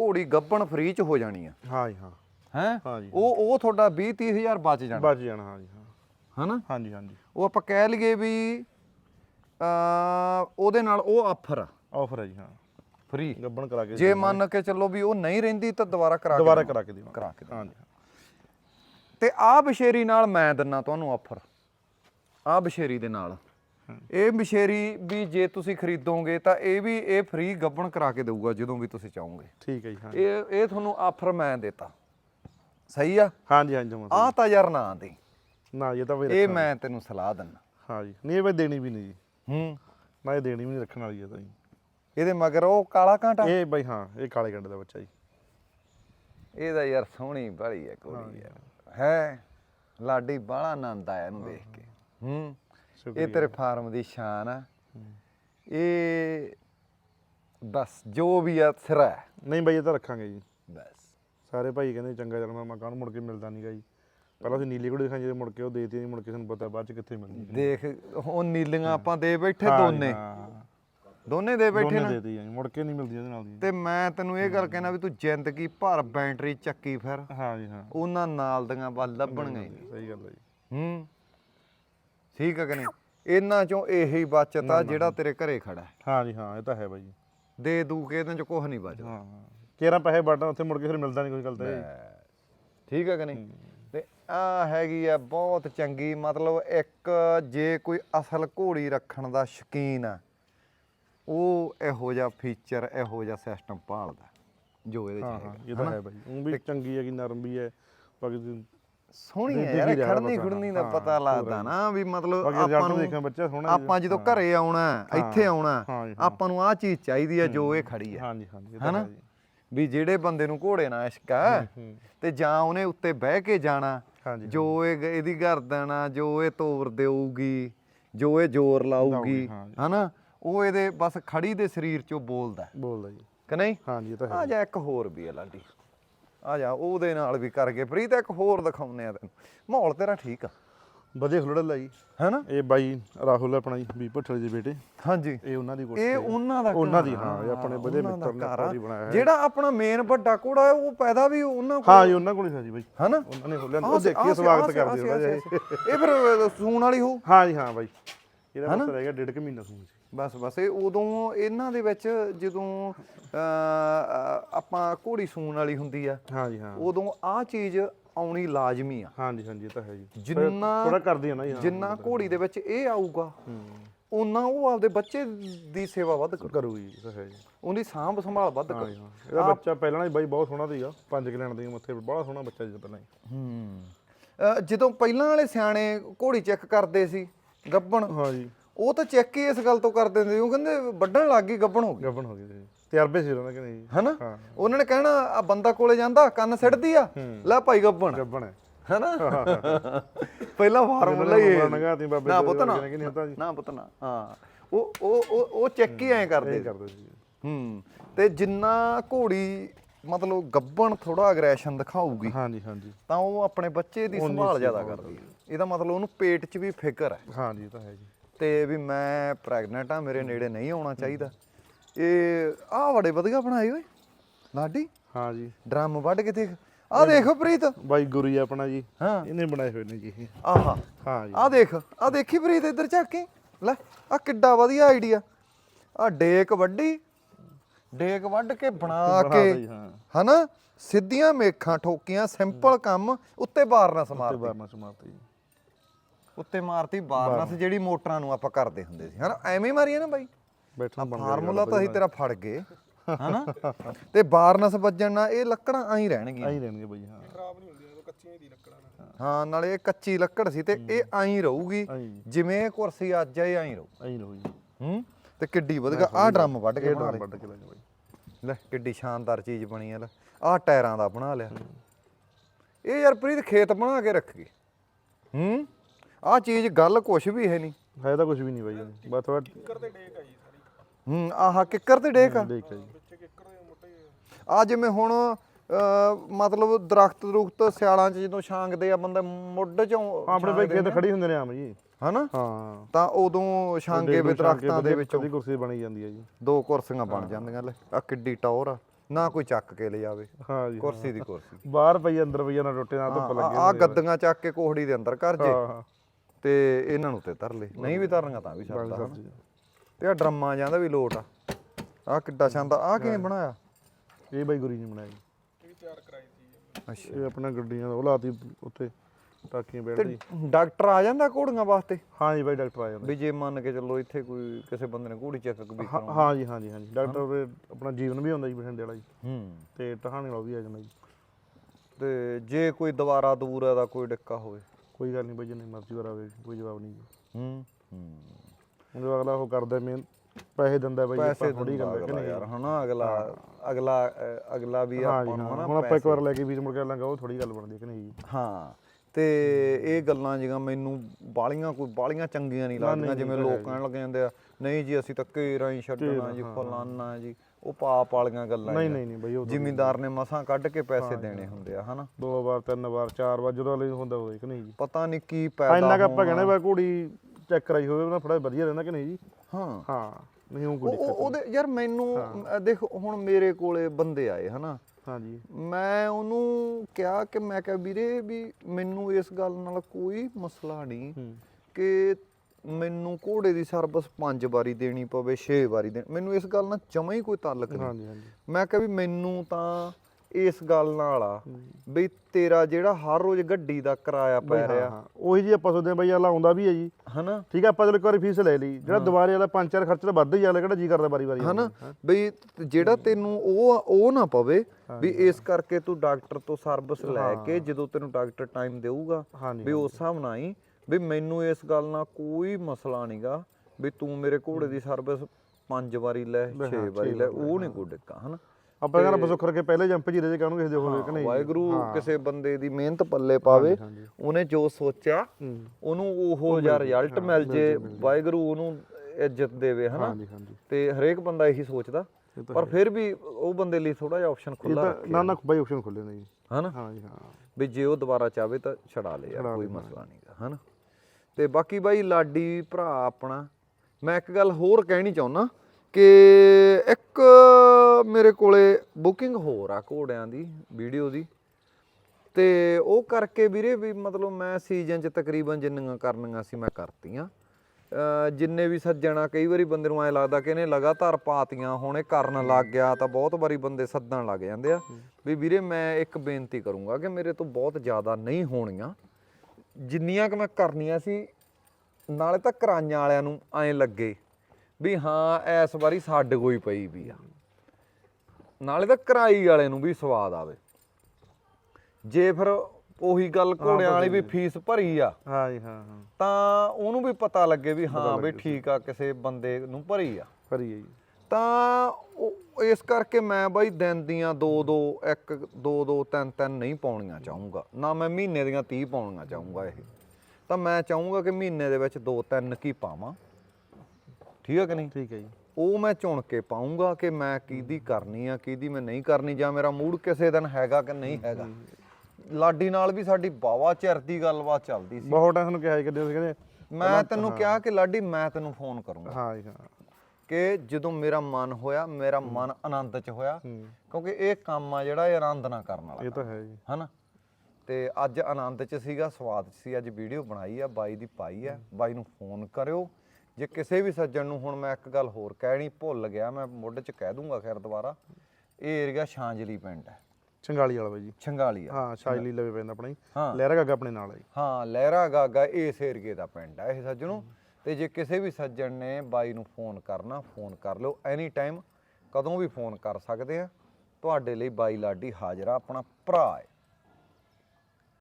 ਘੋੜੀ ਗੱਬਣ ਫ੍ਰੀ ਚ ਹੋ ਜਾਣੀ ਆ। ਹਾਂ ਜੀ ਹਾਂ। ਹੈ? ਹਾਂ ਜੀ ਉਹ ਉਹ ਤੁਹਾਡਾ 20 30000 ਬਚ ਜਾਣਾ। ਬਚ ਜਾਣਾ ਹਾਂ ਜੀ ਹਾਂ। ਹਨਾ? ਹਾਂ ਜੀ ਹਾਂ ਜੀ ਉਹ ਆਪਾਂ ਕਹਿ ਲਈਏ ਵੀ ਅ ਉਹਦੇ ਨਾਲ ਉਹ ਆਫਰ ਆ। ਆਫਰ ਹੈ ਜੀ ਹਾਂ। ਫ੍ਰੀ ਗੱਬਣ ਕਰਾ ਕੇ ਜੇ ਮੰਨ ਕੇ ਚੱਲੋ ਵੀ ਉਹ ਨਹੀਂ ਰਹਿੰਦੀ ਤਾਂ ਦੁਬਾਰਾ ਕਰਾ ਕੇ ਦੁਬਾਰਾ ਕਰਾ ਕੇ ਦੇਵਾਂਗੇ। ਕਰਾ ਕੇ ਹਾਂ। ਜੀ ਤੇ ਆਹ ਬਸ਼ੇਰੀ ਨਾਲ ਮੈਂ ਦਿੰਨਾ ਤੁਹਾਨੂੰ ਆਫਰ ਆਹ ਬਸ਼ੇਰੀ ਦੇ ਨਾਲ। ਇਹ ਬਸ਼ੇਰੀ ਵੀ ਜੇ ਤੁਸੀਂ ਖਰੀਦੋਗੇ ਤਾਂ ਇਹ ਵੀ ਇਹ ਫ੍ਰੀ ਗੱਬਣ ਕਰਾ ਕੇ ਦੇਊਗਾ ਜਦੋਂ ਵੀ ਤੁਸੀਂ ਚਾਹੋਗੇ। ਠੀਕ ਹੈ ਜੀ ਹਾਂ। ਇਹ ਇਹ ਤੁਹਾਨੂੰ ਆਫਰ ਮੈਂ ਦੇਤਾ। ਸਹੀ ਆ? ਹਾਂ ਜੀ ਹਾਂ ਜੀ ਜਮਾਂ ਆਹ ਤਾਂ ਯਾਰ ਨਾ ਦੇ। ਨਾ ਇਹ ਤਾਂ ਇਹ ਮੈਂ ਤੈਨੂੰ ਸਲਾਹ ਦਿੰਨਾ ਹਾਂ ਜੀ। ਨਹੀਂ ਇਹ ਬਾਈ ਦੇਣੀ ਵੀ ਨਹੀਂ ਜੀ। ਹੂੰ। ਨਾ ਇਹ ਦੇਣੀ ਵੀ ਨਹੀਂ ਰੱਖਣ ਵਾਲੀ ਹੈ ਤਾਂ ਜੀ। ਇਹਦੇ ਮਗਰ ਉਹ ਕਾਲਾ ਕਾਂਟਾ? ਇਹ ਬਾਈ ਹਾਂ ਇਹ ਕਾਲੇ ਗੰਡੇ ਦਾ ਬੱਚਾ ਜੀ। ਇਹਦਾ ਯਾਰ ਸੋਹਣੀ ਬੜੀ ਹੈ ਕੁੜੀ ਯਾਰ। ਹੈ? ਲਾਡੀ ਬਾਹਲਾ ਆਨੰਦ ਆਇਆ ਇਹਨੂੰ ਦੇਖ ਕੇ। ਹੂੰ? ਇਹ ਤੇਰੇ ਫਾਰਮ ਦੀ ਸ਼ਾਨ ਆ। ਇਹ ਬਸ ਜੋ ਵੀ ਆ ਸਿਰਾ ਨਹੀਂ ਬਾਈ ਇਹ ਤਾਂ ਰੱਖਾਂਗੇ ਜੀ। ਬਸ। ਸਾਰੇ ਭਾਈ ਕਹਿੰਦੇ ਚੰਗਾ ਚੱਲ ਮੈਂ ਮਕਾਨ ਮੁੜ ਕੇ ਮਿਲਦਾ ਨਹੀਂਗਾ ਜੀ। ਪਹਿਲਾਂ ਅਸੀਂ ਨੀਲੀ ਘੋੜੀ ਦਿਖਾਈ ਜਦੋਂ ਮੁੜ ਕੇ ਉਹ ਦੇਤੀ ਨਹੀਂ ਮੁੜ ਕੇ ਸਾਨੂੰ ਪਤਾ ਬਾਅਦ ਚ ਕਿੱਥੇ ਮਿਲਦੀ ਦੇਖ ਉਹ ਨੀਲੀਆਂ ਆਪਾਂ ਦੇ ਬੈਠੇ ਦੋਨੇ। ਦੋਨੇ ਦੇ ਬੈਠੇ ਨਾ। ਦੇਤੀ ਜੀ ਮੁੜ ਕੇ ਨਹੀਂ ਮਿਲਦੀ ਉਹਦੇ ਨਾਲ ਦੀ ਤੇ ਮੈਂ ਤੈਨੂੰ ਇਹ ਗੱਲ ਕਹਿਣਾ ਵੀ ਤੂੰ ਜ਼ਿੰਦਗੀ ਭਰ ਬੈਟਰੀ ਚੱਕੀ ਫਿਰ। ਹਾਂ ਜੀ ਹਾਂ। ਉਹਨਾਂ ਨਾਲ ਦੀਆਂ ਹੀ। ਨਹੀਂ। ਸਹੀ ਗੱਲ ਹੈ ਜੀ। ਹੂੰ। ਠੀਕ ਹੈ ਕਿ ਨਹੀਂ? ਇਹਨਾਂ ਚੋਂ ਇਹੀ ਬਚਤ ਆ ਜਿਹੜਾ ਤੇਰੇ ਘਰੇ ਖੜਾ ਹੈ। ਹਾਂ ਜੀ ਹਾਂ ਇਹ ਤਾਂ ਹੈ ਬਾਈ ਜੀ। ਦੇ ਦੂ ਕੇ ਇਹਦੇ ਚ ਕੁਝ ਨਹੀਂ ਬਚਦਾ। ਹਾਂ ਕੇਰਾਂ ਪੈਸੇ ਵੜਨਾ ਉੱਥੇ ਮੁੜ ਕੇ ਫਿਰ ਮਿਲਦਾ ਨਹੀਂ ਕੋਈ ਗੱਲ ਤਾਂ। ਠੀਕ ਹੈ ਕਿ ਨਹੀਂ? ਤੇ ਆ ਹੈਗੀ ਆ ਬਹੁਤ ਚੰਗੀ ਮਤਲਬ ਇੱਕ ਜੇ ਕੋਈ ਅਸਲ ਘੋੜੀ ਰੱਖਣ ਦਾ ਸ਼ਕੀਨ ਆ ਉਹ ਇਹੋ ਜਿਹਾ ਫੀਚਰ ਇਹੋ ਜਿਹਾ ਸਿਸਟਮ ਭਾਲਦਾ ਜੋ ਇਹਦੇ ਚ ਹਾਂ ਹਾਂ ਹੈਗਾ। ਇਹ ਤਾਂ ਹੈ ਬਾਈ ਉਹ ਵੀ ਚੰਗੀ ਹੈ ਕਿ ਨਰਮ ਵੀ ਹੈ ਬਾਕੀ ਸੋਹਣੀ ਹੈ ਯਾਰ ਖੜਨੀ ਖੁੜਨੀ ਦਾ ਪਤਾ ਲੱਗਦਾ ਨਾ ਵੀ ਮਤਲਬ ਆਪਾਂ ਨੂੰ ਦੇਖਿਆ ਬੱਚਾ ਸੋਹਣਾ ਆਪਾਂ ਜਦੋਂ ਘਰੇ ਆਉਣਾ ਇੱਥੇ ਆਉਣਾ। ਆਪਾਂ ਨੂੰ ਆਹ ਚੀਜ਼ ਚਾਹੀਦੀ ਹੈ ਜੋ ਇਹ ਖੜੀ ਹੈ। ਹਾਂ ਜੀ ਹਾਂ ਜੀ ਇਹ ਤਾਂ ਹਨਾ? ਵੀ ਜਿਹੜੇ ਬੰਦੇ ਨੂੰ ਘੋੜੇ ਨਾਲ ਇਸ਼ਕ ਹੈ ਹੂੰ। ਤੇ ਜਾਂ ਉਹਨੇ ਉੱਤੇ ਬਹਿ ਕੇ ਜਾਣਾ ਜੀ ਇਹ ਇਹਦੀ ਗਰਦਨ ਆ ਜੋ ਇਹ ਤੋਰ ਦੇਊਗੀ ਜੋ ਇਹ ਜ਼ੋਰ ਲਾਊਗੀ। ਹਨਾ? ਉਹ ਇਹਦੇ ਬਸ ਖੜੀ ਦੇ ਸਰੀਰ ਚੋਂ ਬੋਲਦਾ ਬੋਲਦਾ ਜੀ। ਕਿ ਨਹੀਂ? ਹਾਂ ਜੀ ਇਹ ਤਾਂ ਹੈ ਆ ਜਾ ਇੱਕ ਹੋਰ ਵੀ ਹੈ ਲਾਡੀ। ਆ ਜਾ ਉਹਦੇ ਨਾਲ ਵੀ ਕਰਕੇ ਪ੍ਰੀਤ ਇੱਕ ਹੋਰ ਦਿਖਾਉਨੇ ਆ ਤੈਨੂੰ। ਮਾਹੌਲ ਤੇਰਾ ਠੀਕ ਆ। ਵਧੀਆ ਖੁੱਲੜਾ ਜੀ। ਹੈਨਾ? ਇਹ ਬਾਈ ਰਾਹੁਲ ਆਪਣਾ ਜੀ ਵੀ ਭੱਠਲ ਦੇ ਬੇਟੇ। ਹਾਂਜੀ। ਇਹ ਉਹਨਾਂ ਦੀ ਕੋਠੀ ਇਹ। ਉਹਨਾਂ ਦਾ ਉਹਨਾਂ ਦੀ ਹਾਂ ਇਹ ਆਪਣੇ ਆ, ਵਧੀਆ ਮਿੱਤਰ ਨੇ ਆ। ਪੌੜੀ ਬਣਾਇਆ ਹੈ ਜਿਹੜਾ ਆਪਣਾ ਮੇਨ ਵੱਡਾ ਹੈ ਉਹ ਪੈਦਾ ਵੀ ਉਹਨਾਂ ਕੋਲ ਹਾਂ ਜੀ ਉਹਨਾਂ ਕੋਲ ਹੀ ਸੀ ਜੀ ਬਾਈ। ਹਨਾ? ਉਹਨਾਂ ਨੇ ਖੋਲਿਆ ਉਹ ਸੀ- ਸਵਾਗਤ ਕਰਦੇ ਸੀ। ਇਹ ਫਿਰ ਸੂਣ ਵਾਲੀ ਹੋ ਹਾਂ ਜੀ ਹਾਂ ਬਾਈ। ਇਹਦਾ ਰਹਿ ਗਿਆ ਡੇਢ ਕੁ ਮਹੀਨਾ ਸੂਣ ਸੀ। ਬਸ ਬਸ। ਇਹ ਉਦੋਂ ਇਹਨਾਂ ਦੇ ਵਿੱਚ ਜਦੋਂ ਆਪਾਂ ਘੋੜੀ ਸੂਣ ਵਾਲੀ ਹੁੰਦੀ ਆ ਹਾਂ ਜੀ ਹਾਂ। ਉਦੋਂ ਆਹ ਚੀਜ਼ ਆਉਣੀ ਲਾਜ਼ਮੀ ਆ। ਹਾਂ ਜੀ ਹਾਂ ਜੀ ਇਹ ਤਾਂ ਹੈ ਜੀ। ਜਿੰਨਾ ਥੋੜਾ ਕਰਦੀ ਆ ਨਾ ਜਿੰਨਾ ਘੋੜੀ ਦੇ ਵਿੱਚ ਇਹ ਆਊਗਾ ਹੂੰ। ਉਹਨਾਂ ਉਹ ਆਪਦੇ ਬੱਚੇ ਦੀ ਸੇਵਾ ਵੱਧ ਕਰੂ ਕਰੂਗੀ ਇਹ ਤਾਂ ਹੈ ਜੀ। ਉਹਦੀ ਸਾਂਭ ਸੰਭਾਲ ਵੱਧ ਕਰੂ ਇਹਦਾ ਬੱਚਾ ਪਹਿਲਾਂ ਹੀ ਬਾਈ ਬਹੁਤ ਸੋਹਣਾ ਸੀਗਾ ਪੰਜ ਕਿਲਣ ਦੇ ਮੱਥੇ ਬੜਾ ਸੋਹਣਾ ਬੱਚਾ ਜੀ ਪਹਿਲਾਂ ਹੀ। ਹੂੰ। ਜਦੋਂ ਪਹਿਲਾਂ ਵਾਲੇ ਸਿਆਣੇ ਘੋੜੀ ਚੈੱਕ ਕਰਦੇ ਸੀ ਗੱਬਣ ਹਾਂ ਜੀ। ਉਹ ਤਾਂ ਚੈੱਕ ਹੀ ਇਸ ਗੱਲ ਤੋਂ ਕਰਦੇ ਹੁੰਦੇ ਸੀ ਉਹ ਕਹਿੰਦੇ ਵੱਢਣ ਲੱਗ ਗਈ ਗੱਬਣ ਹੋ ਗਈ। ਗੱਬਣ ਹੋ ਗਈ ਤਜਰਬੇ ਸੀ ਉਹਨਾਂ ਦੇ ਕਿ ਨਹੀਂ ਜੀ। ਹਨਾ? ਹਾਂ। ਉਹਨਾਂ ਨੇ ਕਹਿਣਾ ਆ ਬੰਦਾ ਕੋਲੇ ਜਾਂਦਾ ਕੰਨ ਸਿੱਟਦੀ ਆ ਲੈ ਭਾਈ ਗੱਬਣ। ਗੱਬਣ ਹੈ। ਹੈਨਾ? ਪਹਿਲਾ ਫਾਰਮੂਲਾ ਹੀ ਇਹ ਬਾਬੇ ਨਾ ਪੁੱਤ ਨਾ ਨੇ ਕਿ ਨਹੀਂ ਹੁੰਦਾ ਜੀ। ਨਾ ਪੁੱਤ ਨਾ ਹਾਂ। ਉਹ ਉਹ ਉਹ ਉਹ ਚੈੱਕ ਹੀ ਐ ਕਰਦੇ ਇਹ ਸੀ। ਕਰਦੇ ਸੀ। ਹੂੰ। ਤੇ ਜਿੰਨਾ ਘੋੜੀ ਮਤਲਬ ਗੱਬਣ ਥੋੜਾ ਅਗਰੈਸ਼ਨ ਦਿਖਾਊਗੀ ਹਾਂ ਜੀ ਹਾਂ ਜੀ ਤਾਂ ਉਹ ਆਪਣੇ ਬੱਚੇ ਦੀ ਸੰਭਾਲ ਜ਼ਿਆਦਾ ਕਰਦੀ ਹੈ। ਇਹਦਾ ਮਤਲਬ ਉਹਨੂੰ ਪੇਟ 'ਚ ਵੀ ਫਿਕਰ ਹੈ। ਹਾਂ ਜੀ ਇਹ ਤਾਂ ਹੈ ਜੀ। ਤੇ ਵੀ ਮੈਂ ਪ੍ਰੈਗਨੈਂਟ ਆ ਮੇਰੇ ਨੇੜੇ ਨਹੀਂ ਆਉਣਾ ਚਾਹੀਦਾ। ਇਹ ਆਹ ਬੜੇ ਵਧੀਆ ਬਣਾਏ ਓਏ ਲਾਡੀ। ਹਾਂ ਜੀ। ਡਰਮ ਵੱਢ ਕੇ ਦੇਖ। ਆਹ ਦੇਖੋ ਪ੍ਰੀਤ। ਬਾਈ ਗੁਰੀ ਆਪਣਾ ਜੀ। ਹਾਂ। ਇਹਨੇ ਬਣਾਏ ਹੋਏ ਨੇ ਜੀ ਇਹ। ਆਹਾ। ਹਾਂ ਜੀ। ਆਹ ਦੇਖ ਆਹ ਦੇਖੀ ਪ੍ਰੀਤ ਇੱਧਰ ਝਾਕ ਕੇ? ਲੈ ਆਹ ਕਿੱਡਾ ਵਧੀਆ ਆਈਡੀਆ ਆਹ ਡੇਕ ਵੱਢੀ ਡੇਕ ਵੱਢ ਕੇ ਬਣਾ ਬਣਾ ਕੇ ਲਈ, ਹਾਂ। ਹਨਾ? ਸਿੱਧੀਆਂ ਮੇਖਾਂ ਠੋਕੀਆਂ ਸਿੰਪਲ ਕੰਮ ਉੱਤੇ ਤੇ ਬਾਰਨਾ ਸਮਾਪਤ ਜੀ ਉੱਤੇ ਮਾਰਤੀ ਬਾਰਨਸ ਜਿਹੜੀ ਮੋਟਰਾਂ ਨੂੰ ਆਪਾਂ ਕਰਦੇ ਹੁੰਦੇ ਸੀ। ਹਨਾ? ਐਵੇਂ ਹੀ ਮਾਰੀਆਂ ਨਾ ਬਾਈ। ਬੈਠਣਾ ਬਣ ਗਿਆ ਫਾਰਮੂਲਾ ਤਾਂ ਅਸੀਂ ਤੇਰਾ ਫੜ ਗਏ। ਹਨਾ? ਤੇ ਬਾਰਨਸ ਵੱਜਣ ਨਾਲ ਇਹ ਲੱਕੜਾਂ ਆਈ ਰਹਿਣਗੀਆਂ। ਆਈ ਰਹਿਣਗੇ ਬਾਈ ਹਾਂ। ਹਾਂ ਨਾਲੇ। ਇਹ ਕੱਚੀ ਲੱਕੜ ਸੀ ਤੇ ਇਹ ਆਈ ਰਹੂਗੀ। ਜਿਵੇਂ ਇਹ ਕੁਰਸੀ ਅੱਜ ਆਈ ਆਈ ਰਹੂ। ਆਈ ਰਹੋ ਜੀ ਹੂੰ? ਤੇ ਕਿੱਡੀ ਵਧੀਆ। ਆਹ ਡਰਮ ਵੱਢ ਕੇ ਇਹ ਬਣਾ ਡਰ ਲਿਆ ਵੱਢ ਕੇ ਲੈ ਬਾਈ। ਲੈ ਕਿੱਡੀ ਸ਼ਾਨਦਾਰ ਚੀਜ਼ ਬਣੀ ਆ ਲੈ। ਆਹ ਟਾਇਰਾਂ ਦਾ ਬਣਾ ਲਿਆ। ਇਹ ਯਾਰ ਪ੍ਰੀਤ ਖੇਤ ਬਣਾ ਕੇ ਰੱਖ ਗਈ ਹੂੰ? ਆਹ ਚੀਜ਼ ਗੱਲ ਕੁਛ ਵੀ ਹੈ ਨਹੀਂ। ਹੈ ਤਾਂ ਕੁਝ ਵੀ ਨਹੀਂ ਬਾਈ ਬਸ ਥੋੜਾ ਹੂੰ ਆਹ ਕਿੱਕਰ ਤੇ ਡੇਕ ਆ। ਦੇਖ ਜੀ। ਆ। ਜਿਵੇਂ ਹੁਣ ਅਹ, ਮਤਲਬ ਦਰਖਤ ਦਰੁਖਤ ਸਿਆਲਾਂ 'ਚ ਜਦੋਂ ਛਾਂਗਦੇ ਆ ਬੰਦਾ ਮੁੱਢ 'ਚੋਂ ਆਪਣੇ ਬਾਈ ਛਾਂਗਦੇ ਖੇਤ ਖੜੀ ਹੁੰਦੇ ਨੇ ਆਮ ਜੀ। ਹਨਾ? ਹਾਂ। ਤਾਂ ਉਦੋਂ ਛਾਂਗੇ ਵੀ ਦਰਖਤਾਂ ਦੇ ਵਿੱਚੋਂ। ਕਦੀ ਕੁਰਸੀ ਬਣੀ ਜਾਂਦੀ ਹੈ ਜੀ। ਦੋ ਕੁਰਸੀਆਂ ਬਣ ਜਾਂਦੀਆਂ ਲੈ। ਆ ਕਿੱਡੀ ਟੌਰ ਆ। ਨਾ ਕੋਈ ਚੱਕ ਕੇ ਲੈ ਜਾਵੇ ਹਾਂ ਜੀ ਕੁਰਸੀ ਦੀ ਕੁਰਸੀ। ਬਾਹਰ ਪਈ ਅੰਦਰ ਪਈ ਨਾ ਟੁੱਟੇ ਨਾ ਧੁੱਪ ਲੱਗੇ ਆ ਗੱਦੀਆਂ ਚੱਕ ਕੇ ਕੋਹੜੀ ਦੇ ਅੰਦਰ ਕਰ ਜੇ। ਹਾਂ ਹਾਂ। ਤੇ ਇਹਨਾਂ ਨੂੰ ਤੇ ਧਰ ਲੈ ਨਹੀਂ ਵੀ ਧਰਨਗਾ ਤਾਂ ਵੀ ਹਨਾ। ਸਬਜ਼ੀ। ਤੇ ਆ ਡਰਮਾਂ ਜਾਂਦਾ ਵੀ ਲੋਟ ਆ। ਆ ਕਿੱਡਾ ਛਾਂਦਾ ਆ। ਕਿਵੇਂ ਬਣਾਇਆ? ਇਹ ਬਾਈ ਗੁਰੀ ਨੇ ਬਣਾਇਆ ਜੀ। ਅੱਛਾ। ਇਹ ਆਪਣਾ ਗੱਡੀਆਂ ਦਾ ਉਹ ਲਾਤੀ ਉੱਤੇ ਟਾਕੀਆਂ ਬੈਠਦੀ। ਡਾਕਟਰ ਆ ਜਾਂਦਾ ਘੋੜੀਆਂ ਵਾਸਤੇ? ਹਾਂ ਜੀ ਬਾਈ ਡਾਕਟਰ ਆ ਜਾਂਦਾ। ਵੀ ਜੇ ਮੰਨ ਕੇ ਚੱਲੋ ਇੱਥੇ ਕੋਈ ਕਿਸੇ ਬੰਦੇ ਨੇ ਘੋੜੀ ਚੈੱਕ ਵੀ ਹਾਂ- ਕਰਾਉਣੀ ਹਾਂ ਜੀ ਹਾਂ ਜੀ ਹਾਂ ਜੀ। ਡਾਕਟਰ ਉਰੇ ਆਪਣਾ ਜੀਵਨ ਵੀ ਹੁੰਦਾ ਜੀ ਬਠਿੰਡੇ ਵਾਲਾ ਜੀ। ਹੂੰ। ਤੇ ਟਹਾਣੇ ਵਾਲਾ ਵੀ ਆ ਜਾਂਦਾ ਜੀ। ਤੇ ਜੇ ਕੋਈ ਦੁਬਾਰਾ ਦੂਰਾ ਦਾ ਕੋਈ ਡਿੱਕਾ ਹੋਵੇ? ਕੋਈ ਗੱਲ ਨਹੀਂ ਬਾਈ ਜਿੰਨੀ ਮਰਜ਼ੀ ਵਾਰ ਆਵੇ ਕੋਈ ਜਵਾਬ ਨਹੀਂ ਹੂੰ ਹੂੰ। ਉਹਦੇ ਅਗਲਾ ਉਹ ਕਰਦਾ ਮੇਨ ਪੈਸੇ ਦਿੰਦਾ ਬਾਈ ਪੈਸੇ ਆਪਾਂ ਥੋੜੀ ਗੱਲ ਹੈ ਕਿ ਅਗਲਾ ਨਹੀਂ? ਯਾਰ ਹਨਾ ਅਗਲਾ ਅਗਲਾ ਅਗਲਾ ਵੀ ਆਪਾਂ ਨੂੰ ਹਨਾ ਹੁਣ ਆਪਾਂ ਇੱਕ ਵਾਰ ਲੈ ਕੇ ਵੀਰ ਮੁੜ ਕੇ ਲਾਂਗਾ ਉਹ ਥੋੜੀ ਗੱਲ ਬਣਦੀ ਹੈ ਕਿ ਨਹੀਂ ਹਾਂ ਤੇ ਇਹ ਗੱਲਾਂ ਜਿਹੀਆਂ ਮੈਨੂੰ ਬਾਲੀਆਂ ਕੋਈ ਬਾਲੀਆਂ ਚੰਗੀਆਂ ਨਹੀਂ ਲੱਗਦੀਆਂ ਜਿਵੇਂ ਲੋਕ ਕਹਿਣ ਲੱਗ ਜਾਂਦੇ ਆ ਨਹੀਂ ਜੀ ਅਸੀਂ ਤਾਂ ਘੇਰਾ ਹੀ ਛੱਡਣਾ ਜੀ ਫਲਾਨਾ ਜੀ। ਉਹ ਪਾਪ ਵਾਲੀਆਂ ਗੱਲਾਂ ਨਹੀਂ। ਨਹੀਂ ਨਹੀਂ ਬਾਈ ਉਹ ਜ਼ਿਮੀਂਦਾਰ ਨੇ ਮਸਾਂ ਕੱਢ ਕੇ ਪੈਸੇ ਦੇਣੇ ਹੁੰਦੇ ਆ ਹਨਾ? ਦੋ ਵਾਰ ਤਿੰਨ ਵਾਰ ਚਾਰ ਵਾਰ ਜਦੋਂ ਨੂੰ ਹੁੰਦਾ ਹੋਵੇ ਕਿ ਨਹੀਂ ਜੀ। ਪਤਾ ਨਹੀਂ ਕੀ ਪੈਦਾ ਇੰਨਾ ਕ ਆਪਾਂ। ਕਹਿੰਦੇ ਬਾ ਘੋੜੀ ਚੈੱਕ ਕਰਾਈ ਹੋਵੇ ਉਹਨਾਂ ਥੋੜਾ ਵਧੀਆ ਰਹਿੰਦਾ ਕਿ ਨਹੀਂ ਜੀ। ਹਾਂ। ਹਾਂ ਨਹੀਂ ਉਹ ਕੋਈ ਉਹ- ਉਹਦੇ ਯਾਰ ਮੈਨੂੰ ਦੇਖ ਹੁਣ ਮੇਰੇ ਕੋਲੇ ਬੰਦੇ ਆਏ ਹਨਾ? ਹਾਂ ਜੀ। ਮੈਂ ਉਹਨੂੰ ਕਿਹਾ ਕਿ ਮੈਂ ਕਿਹਾ ਵੀਰੇ ਵੀ ਮੈਨੂੰ ਇਸ ਗੱਲ ਨਾਲ ਕੋਈ ਮਸਲਾ ਨਹੀਂ ਕਿ ਮੈਨੂੰ ਘੋੜੇ ਦੀ ਸਰਵਿਸ ਪੰਜ ਵਾਰੀ ਦੇਣੀ ਪਵੇ 6 ਵਾਰੀ ਦੇਣੀ। ਮੈਨੂੰ ਇਸ ਗੱਲ ਨਾਲ ਜਮਾ ਹੀ ਕੋਈ ਤਾਲੁਕ ਨਹੀਂ। ਮੈਂ ਕਿਹਾ ਵੀ ਮੈਨੂੰ ਤਾਂ ਇਸ ਗੱਲ ਨਾਲ ਆ ਵੀ ਤੇਰਾ ਜਿਹੜਾ ਹਰ ਰੋਜ਼ ਗੱਡੀ ਦਾ ਕਿਰਾਇਆ ਪੈ ਰਿਹਾ। ਹਾਂ। ਉਹੀ ਜੀ ਆਪਾਂ ਸੋਚਦੇ ਆ ਬਈ ਆਲਾ ਆਉਂਦਾ ਵੀ ਹੈ ਜੀ। ਹਨਾ? ਠੀਕ ਆ ਆਪਾਂ ਚਲੋ ਇੱਕ ਵਾਰੀ ਫੀਸ ਲੈ ਲਈ। ਜਿਹੜਾ ਦੁਬਾਰੇ ਵਾਲਾ ਪੰਜ ਚਾਰ ਖਰਚ ਤਾਂ ਵੱਧ ਹੀ ਆਲਾ ਕਿਹੜਾ ਜੀ ਕਰਦਾ ਵਾਰੀ ਵਾਰੀ। ਹਨਾ? ਬਈ ਜਿਹੜਾ ਤੈਨੂੰ ਉਹ ਉਹ ਨਾ ਪਵੇ ਵੀ ਇਸ ਕਰਕੇ ਤੂੰ ਡਾਕਟਰ ਤੋਂ ਸਰਵਿਸ ਲੈ ਕੇ ਜਦੋਂ ਤੈਨੂੰ ਡਾਕਟਰ ਟਾਈਮ ਦੇਊਗਾ ਵੀ ਉਸ ਹਿਸਾਬ ਨਾਲ ਹੀ ਵੀ ਮੈਨੂੰ ਇਸ ਗੱਲ ਨਾਲ ਕੋਈ ਮਸਲਾ ਨਹੀਂਗਾ ਵੀ ਤੂੰ ਮੇਰੇ ਘੋੜੇ ਦੀ ਸਰਵਿਸ ਪੰਜ ਵਾਰੀ ਲੈ 6 ਵਾਰੀ ਲੈ ਉਹ ਨਹੀਂ ਕੋਈ ਡਿੱਕਾ ਹਨਾ? ਆਪਾਂ ਕਹਿੰਦਾ ਬਸ ਕਰਕੇ ਪਹਿਲੇ ਜੰਪ ਜੀ ਰਹੇ ਕਾਹਨੂੰ ਕਿਸੇ ਦੇ ਹੋਵੇ ਕਿ ਨਹੀਂ। ਵਾਹਿਗੁਰੂ ਕਿਸੇ ਬੰਦੇ ਦੀ ਮਿਹਨਤ ਪੱਲੇ ਪਾਵੇ। ਉਹਨੇ ਜੋ ਸੋਚਿਆ ਉਹਨੂੰ ਉਹੋ ਜਿਹਾ ਰਿਜ਼ਲਟ ਮਿਲ ਜੇ ਵਾਹਿਗੁਰੂ ਉਹਨੂੰ ਇੱਜ਼ਤ ਦੇਵੇ ਹਨਾ? ਤੇ ਹਰੇਕ ਬੰਦਾ ਇਹੀ ਸੋਚਦਾ ਪਰ ਫਿਰ ਵੀ ਉਹ ਬੰਦੇ ਲਈ ਥੋੜਾ ਜਿਹਾ ਆਪਸ਼ਨ ਖੁੱਲਾ ਨਾ ਨਾ ਬਾਈ ਆਪਸ਼ਨ ਖੁੱਲੇ ਨੇ ਜੀ। ਹਨਾ? ਹਾਂ ਜੀ ਹਾਂ। ਵੀ ਜੇ ਉਹ ਦੁਬਾਰਾ ਚਾਵੇ ਤਾਂ ਛਡਾ ਲੇ ਯਾਰ ਕੋਈ ਮਸਲਾ ਨਹੀਂਗਾ ਹਨਾ? ਤੇ ਬਾਕੀ ਬਾਈ ਲਾਡੀ ਭਰਾ ਆਪਣਾ, ਮੈਂ ਇੱਕ ਗੱਲ ਹੋਰ ਕਹਿਣੀ ਚਾਹੁੰਦਾ ਕਿ ਇੱਕ ਮੇਰੇ ਕੋਲੇ ਬੁਕਿੰਗ ਹੋਰ ਆ ਘੋੜਿਆਂ ਦੀ, ਵੀਡੀਓ ਦੀ। ਤੇ ਉਹ ਕਰਕੇ ਵੀਰੇ ਵੀ ਮਤਲਬ ਮੈਂ ਸੀਜ਼ਨ 'ਚ ਤਕਰੀਬਨ ਜਿੰਨੀਆਂ ਕਰਨੀਆਂ ਸੀ ਮੈਂ ਕਰਤੀਆਂ। ਜਿੰਨੇ ਵੀ ਸੱਜਣਾ ਕਈ ਵਾਰੀ ਬੰਦੇ ਨੂੰ ਐ ਲੱਗਦਾ ਕਿ ਇਹਨੇ ਲਗਾਤਾਰ ਪਾਤੀਆਂ, ਹੁਣ ਇਹ ਕਰਨ ਲੱਗ ਗਿਆ ਤਾਂ ਬਹੁਤ ਵਾਰੀ ਬੰਦੇ ਸੱਦਣ ਲੱਗ ਜਾਂਦੇ ਆ। ਵੀ ਵੀਰੇ ਮੈਂ ਇੱਕ ਬੇਨਤੀ ਕਰੂੰਗਾ ਕਿ ਮੇਰੇ ਤੋਂ ਬਹੁਤ ਜ਼ਿਆਦਾ ਨਹੀਂ ਹੋਣੀਆਂ। ਜਿੰਨੀਆਂ ਕਿ ਮੈਂ ਕਰਨੀਆਂ ਸੀ ਨਾਲੇ ਤਾਂ ਕਰਾਈਆਂ ਵਾਲਿਆਂ ਨੂੰ ਐਂ ਲੱਗੇ ਵੀ ਹਾਂ ਇਸ ਵਾਰੀ ਸਾਡੇ ਕੋਈ ਪਈ ਵੀ ਆ। ਨਾਲੇ ਤਾਂ ਕਰਾਈ ਵਾਲੇ ਨੂੰ ਵੀ ਸਵਾਦ ਆਵੇ। ਜੇ ਫਿਰ ਉਹੀ ਗੱਲ ਘੋੜਿਆਂ ਵਾਲੀ ਵੀ ਫੀਸ ਭਰੀ ਆ ਹਾਂ ਜੀ ਹਾਂ ਹਾਂ। ਤਾਂ ਉਹਨੂੰ ਵੀ ਪਤਾ ਲੱਗੇ ਵੀ ਹਾਂ ਵੀ ਠੀਕ ਆ ਕਿਸੇ ਬੰਦੇ ਨੂੰ ਭਰੀ ਆ। ਕਰੀਏ ਜੀ। ਤਾਂ ਉਹ- ਇਸ ਕਰਕੇ ਮੈਂ ਬਾਈ ਦਿਨ ਦੀਆਂ ਦੋ ਦੋ ਇੱਕ ਦੋ ਦੋ ਤਿੰਨ ਤਿੰਨ ਨਹੀਂ ਪਾਉਣੀਆਂ ਚਾਹੂੰਗਾ। ਨਾ ਮੈਂ ਮਹੀਨੇ ਦੀਆਂ 30 ਪਾਉਣੀਆਂ ਚਾਹੂੰਗਾ ਇਹ। ਤਾਂ ਮੈਂ ਚਾਹੂੰਗਾ ਕਿ ਮਹੀਨੇ ਦੇ ਵਿੱਚ ਦੋ ਤਿੰਨ ਕੀ ਪਾਵਾਂ। ਠੀਕ ਹੈ ਕਿ ਨਹੀਂ? ਠੀਕ ਹੈ ਜੀ। ਉਹ ਮੈਂ ਚੁਣ ਕੇ ਪਾਉਂਗਾ ਕਿ ਮੈਂ ਕਿਹਦੀ ਕਰਨੀ ਆ ਕਿਹਦੀ ਮੈਂ ਨਹੀਂ ਕਰਨੀ ਜਾਂ ਮੇਰਾ ਮੂਡ ਕਿਸੇ ਦਿਨ ਹੈਗਾ ਕਿ ਨਹੀਂ ਹੈਗਾ। ਲਾਡੀ ਨਾਲ ਵੀ ਸਾਡੀ ਬਾਵਾ ਚਿਰ ਦੀ ਗੱਲਬਾਤ ਚੱਲਦੀ ਸੀ। ਬਹੁਤ ਟਾਈਮ ਨੂੰ ਕਿਹਾ ਸੀ ਕਿ ਤੁਸੀਂ ਕਹਿੰਦੇ ਮੈਂ ਤੈਨੂੰ ਕਿਹਾ ਕਿ ਲਾਡੀ ਮੈਂ ਤੈਨੂੰ ਫੋਨ ਕਰੂੰਗਾ। ਹਾਂ ਜੀ ਹਾਂ। ਕਿ ਜਦੋਂ ਮੇਰਾ ਮਨ ਹੋਇਆ ਮੇਰਾ ਮਨ ਆਨੰਦ ਚ ਹੋਇਆ ਕਿਉਂਕਿ ਇਹ ਕੰਮ ਆ ਜਿਹੜਾ ਇਹ ਆਨੰਦ ਨਾਲ ਕਰਨ ਵਾਲਾ ਇਹ ਤਾਂ ਹੈ ਜੀ। ਹਨਾ? ਤੇ ਅੱਜ ਆਨੰਦ ਚ ਸੀਗਾ ਸਵਾਦ 'ਚ ਸੀ ਅੱਜ ਵੀਡੀਓ ਬਣਾਈ ਆ ਬਾਈ ਦੀ ਪਾਈ ਆ ਬਾਈ ਨੂੰ ਫੋਨ ਕਰਿਓ। ਜੇ ਕਿਸੇ ਵੀ ਸੱਜਣ ਨੂੰ ਹੁਣ ਮੈਂ ਇੱਕ ਗੱਲ ਹੋਰ ਕਹਿਣੀ ਭੁੱਲ ਗਿਆ ਮੈਂ ਮੁੱਢ 'ਚ ਕਹਿ ਦੂੰਗਾ ਖੈਰ ਦੁਬਾਰਾ। ਇਹ ਏਰੀਆ ਸ਼ਾਂਜਲੀ ਪਿੰਡ ਹੈ। ਚੰਗਾਲੀ ਵਾਲਾ ਬਾਈ ਜੀ। ਛੰਗਾਲੀ ਆ। ਹਾਂ ਸ਼ਾਇਲੀ ਲਵੇ ਪੈਂਦਾ ਆਪਣਾ ਹਾਂ। ਲਹਿਰਾ ਗੱਗਾ ਆਪਣੇ ਨਾਲ ਹੈ ਹਾਂ ਲਹਿਰਾ ਗਾਗਾ ਇਸ ਏਰੀਏ ਦਾ ਪਿੰਡ ਹੈ ਇਹ ਸੱਜਣੋ। ਤੇ ਜੇ ਕਿਸੇ ਵੀ ਸੱਜਣ ਨੇ ਬਾਈ ਨੂੰ ਫੋਨ ਕਰਨਾ, ਫੋਨ ਕਰ ਲਓ ਐਨੀ ਟਾਈਮ ਕਦੋਂ ਵੀ ਫੋਨ ਕਰ ਸਕਦੇ ਆ। ਤੁਹਾਡੇ ਲਈ ਬਾਈ ਲਾਡੀ ਹਾਜ਼ਰ ਆਪਣਾ ਭਰਾ ਹੈ।